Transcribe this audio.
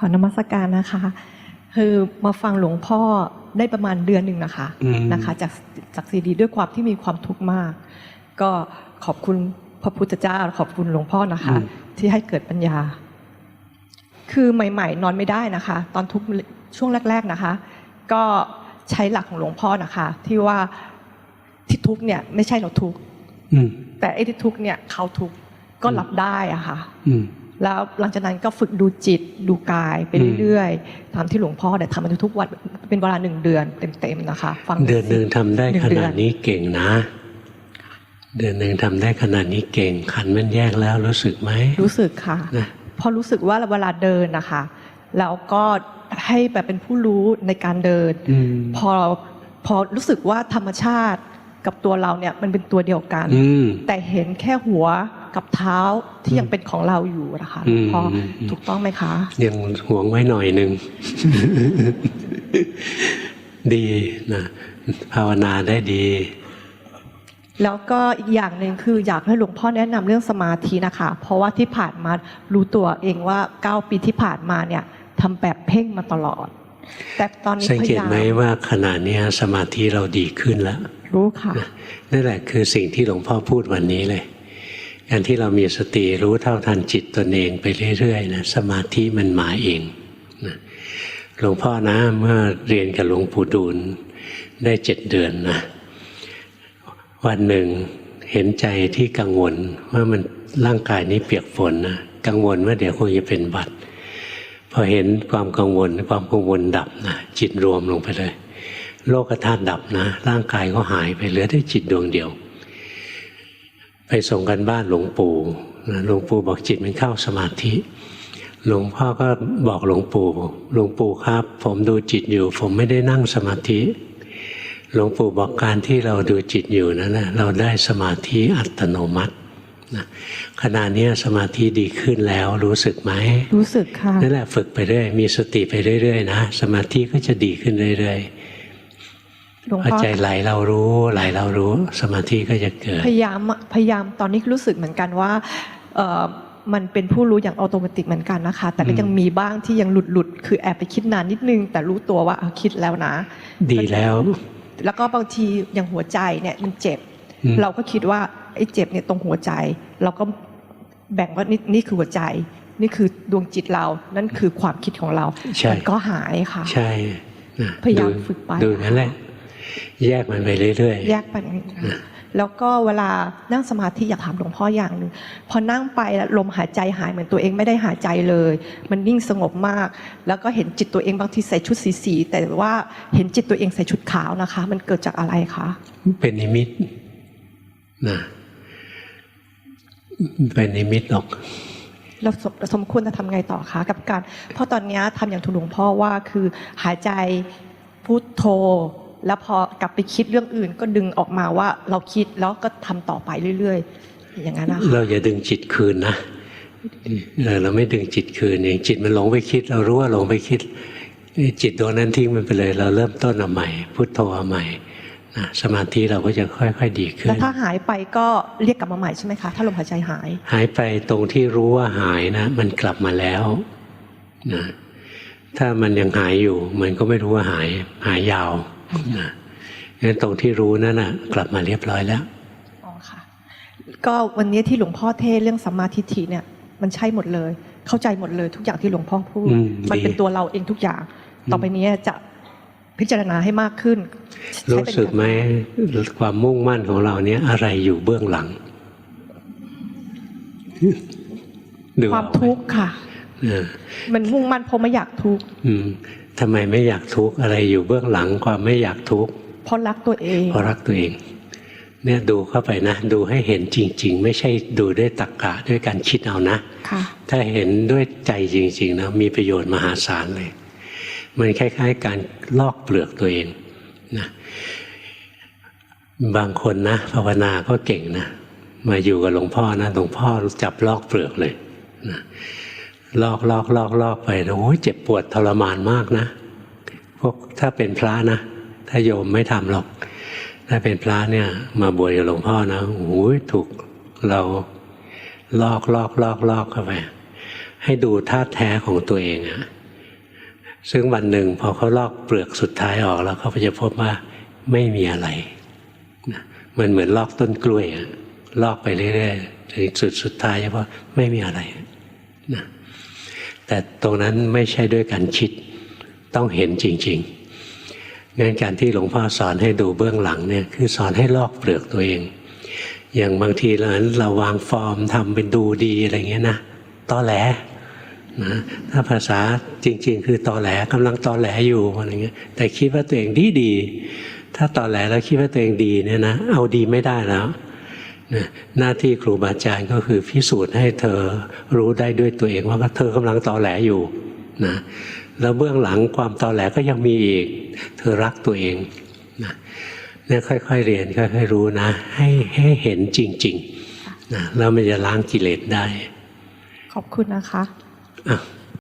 ขอนมัสการนะคะ คือมาฟังหลวงพ่อได้ประมาณเดือนหนึ่งนะคะอืมนะคะจากจากซีดีด้วยความที่มีความทุกข์มาก ก็ขอบคุณพระพุทธเจ้าขอบคุณหลวงพ่อนะคะ ที่ให้เกิดปัญญา คือใหม่ ๆ นอนไม่ได้นะคะ ตอนทุกข์ช่วงแรก ๆนะคะ ก็ใช้หลักของหลวงพ่อนะคะ ที่ว่าที่ทุกข์เนี่ยไม่ใช่เราทุกข์อืมแต่ไอ้ที่ทุกข์เนี่ยเขาทุกข์ก็รับได้อะค่ะอืม แล้วหลังจากนั้นก็ฝึกดูจิตดูกายไปเรื่อยๆตามที่หลวงพ่อเนี่ยทำมาทุกๆวันเป็นเวลาหนึ่งเดือนเต็มๆนะคะ ฟังเดือนหนึ่งทำได้หนึ่ขงเดืนาอดนี้เก่งนะ เดือนหนึ่งทำได้ขนาดนี้เก่งขันมันแยกแล้วรู้สึกไหมรู้สึกค่ะนะพอรู้สึกว่าเวลาเดินนะคะแล้วก็ให้แบบเป็นผู้รู้ในการเดินอืมพอพอรู้สึกว่าธรรมชาติกับตัวเราเนี่ยมันเป็นตัวเดียวกันอืมแต่เห็นแค่หัว กับเท้าที่ยังเป็นของเราอยู่นะคะหลวงพ่ออมอืมถูกต้องไหมคะยังหวงไว้หน่อยหนึ่งดีนะภาวนาได้ดีแล้วก็อีกอย่างหนึ่งคืออยากให้หลวงพ่อแนะนำเรื่องสมาธินะคะ เพราะว่าที่ผ่านมารู้ตัวเองว่าเก้าปีที่ผ่านมาเนี่ยทำแบบเพ่งมาตลอด แต่ตอนนี้สังพเกยาตยามไหมว่าขณะเนี้ยสมาธิเราดีขึ้นแล้ว รู้ค่ะนั่นแหละคือสิ่งที่หลวงพ่อพูดวันนี้เลย การที่เรามีสติรู้เท่าทันจิตตนเองไปเรื่อยๆนะสมาธิมันมาเองนะหลวงพ่อนะเมื่อเรียนกับหลวงปู่ดูลได้เจ็ดเดือนนะวันหนึ่งเห็นใจที่กังวลว่ามันร่างกายนี้เปียกฝนนะกังวลว่าเดี๋ยวคงจะเป็นหวัดพอเห็นความกังวลความกังวลดับนะจิตรวมลงไปเลย โลกธาตุดับนะ ร่างกายก็หายไปเหลือแต่จิตดวงเดียว ไปส่งกันบ้านหลวงปู่นะหลวงปู่บอกจิตมันเข้าสมาธิ หลวงพ่อก็บอกหลวงปู่หลวงปู่ครับ ผมดูจิตอยู่ ผมไม่ได้นั่งสมาธิหลวงปู่บอกการที่เราดูจิตอยู่นั่นแหละเราได้สมาธิอัตโนมัตินะขณะเนี้ยสมาธิดีขึ้นแล้วรู้สึกไหมรู้สึกค่ะนั่นแหละฝึกไปเรื่อยมีสติไปเรื่อยๆนะสมาธิก็จะดีขึ้นเรื่อย หลวงๆพอพ่อใจไหลเรารู้ไหลเรารู้สมาธิก็จะเกิด พยายามพยายามตอนนี้รู้สึกเหมือนกันว่าเอ่อมันเป็นผู้รู้อย่างอัตโนมัติเหมือนกันนะคะ แต่ก็อืมยังมีบ้างที่ยังหลุดหลุดๆคือแอบไปคิดนานนิดนึง แต่รู้ตัวว่าเอาคิดแล้วนะ ดีแล้ว แล้วก็บางทีอย่างหัวใจเนี่ยมันเจ็บอืมเราก็คิดว่าไอ้เจ็บเนี่ยตรงหัวใจ เราก็แบ่งว่านี่นี่คือหัวใจ นี่คือดวงจิตเรา นั่นคือความคิดของเราใช่มัก็หายค่ะ ใช่นะพยายามดูฝึกไปดูนั่นแหละ แยกมันไปเรื่อยแยกไปอย่างนี้นะแล้วก็เวลานั่งสมาธิอยากถามหลวงพ่ออย่างหนึ่งพอนั่งไปแล้วลมหายใจหายเหมือนตัวเองไม่ได้หายใจเลย มันนิ่งสงบมาก แล้วก็เห็นจิตตัวเองบางทีใส่ชุดสีสีๆแต่ว่าเห็นจิตตัวเองใส่ชุดขาวนะคะ มันเกิดจากอะไรคะๆเป็นนิมิตนะเป็นนิมิตหรอกเราสมเราสมควรจะทำไงต่อคะกับการ เพราะตอนเนี้ยทำอย่างถูกหลวงพ่อว่าคือหายใจพุทโธ แล้วพอกลับไปคิดเรื่องอื่น ก็ดึงออกมาว่าเราคิดแล้วก็ทำต่อไปเรื่อย ๆ อย่างนั้นนะคะเราอย่าดึงจิตคืนนะเออเราไม่ดึงจิตคืนเองจิตมันหลงไปคิด เรารู้ว่าหลงไปคิดไอ้จิตดวงนั้นทิ้งมันไปเลย เราเริ่มต้นเอาใหม่พุทโธเอาใหม่นะสมาธิเราก็จะค่อยๆดีขึ้แล้วนถ้าหายไปก็เรียกกลับมาใหม่ใช่ไหมคะ ถ้าลมหายใจหาย หายไปตรงที่รู้ว่าหายนะ มันกลับมาแล้วนะถ้ามันยังหายอยู่ มันก็ไม่รู้ว่าหายหายยาวนะ งั้นตรงที่รู้นั่นน่ะ กลับมาเรียบร้อยแล้วอ๋อค่ะ ก็วันนี้ที่หลวงพ่อเทศเรื่องสัมมาทิฏฐิเนี่ย มันใช่หมดเลย เข้าใจหมดเลยทุกอย่างที่หลวงพ่อพูดอืมมันดีเป็นตัวเราเองทุกอย่าง ต่อไปนี้จะพิจารณาให้มากขึ้นใช้รู้เป็นสึกไหมความมุ่งมั่นของเราเนี้ยอะไรอยู่เบื้องหลังดูความออกไหทุกข์ค่ะเออมันมุ่งมั่นเพราะไม่อยากทุกข์อืม ทำไมไม่อยากทุกข์อะไรอยู่เบื้องหลังความไม่อยากทุกข์เพราะรักตัวเองเพราะรักตัวเอง เนี่ยดูเข้าไปนะ ดูให้เห็นจริง ๆ ไม่ใช่ดูด้วยตรรกะด้วยการคิดเอานะค่ะถ้าเห็นด้วยใจจริง ๆ นะ มีประโยชน์มหาศาลเลย มันคล้าย ๆ การลอกเปลือกตัวเองนะบางคนนะภาวนาก็เก่งนะมาอยู่กับหลวงพ่อนะหลวงพ่อจับลอกเปลือกเลยนะ ลอกลอกลอกลอกไปโอ้ยเจ็บปวดทรมานมากนะ พวกถ้าเป็นพระนะ ถ้าโยมไม่ทำหรอก ถ้าเป็นพระเนี่ย มาบวชกับหลวงพ่อนะโอ้ยถูกเราลอกลอกลอกลอกเข้าไปให้ดูท่าตุแท้ของตัวเองอะซึ่งวันหนึ่งพอเขาลอกเปลือกสุดท้ายออกแล้วเขาจะพบว่าไม่มีอะไรนะมันเหมือนลอกต้นกล้วยอะลอกไปเรื่อยๆถึงจุดสุดท้ายเฉพาะไม่มีอะไรนะ แต่ตรงนั้นไม่ใช่ด้วยการคิดต้องเห็นจริงๆงั้นการที่หลวงพ่อสอนให้ดูเบื้องหลังเนี่ยคือสอนให้ลอกเปลือกตัวเอง อย่างบางทีเราเราวางฟอร์มทำเป็นดูดีอะไรเงี้ยนะตอแหลนะถ้าภาษาจริง ๆ คือตอแหลกำลังตอแหลอยู่อะไรเงี้ยแต่คิดว่าตัวเองดีดีๆถ้าตอแหลแล้วคิดว่าตัวเองดีเนี่ยนะเอาดีไม่ได้แล้ว นะหน้าที่ครูบาอาจารย์ก็คือพิสูจน์ให้เธอรู้ได้ด้วยตัวเองว่าเธอกำลังตอแหลอยู่นะแล้วเบื้องหลังความตอแหลก็ยังมีอีก เธอรักตัวเองนะเนี่ยค่อยๆเรียนค่อยๆรู้นะ ให้ให้เห็นจริงๆนะแล้วมันจะล้างกิเลสได้ ขอบคุณนะคะอะ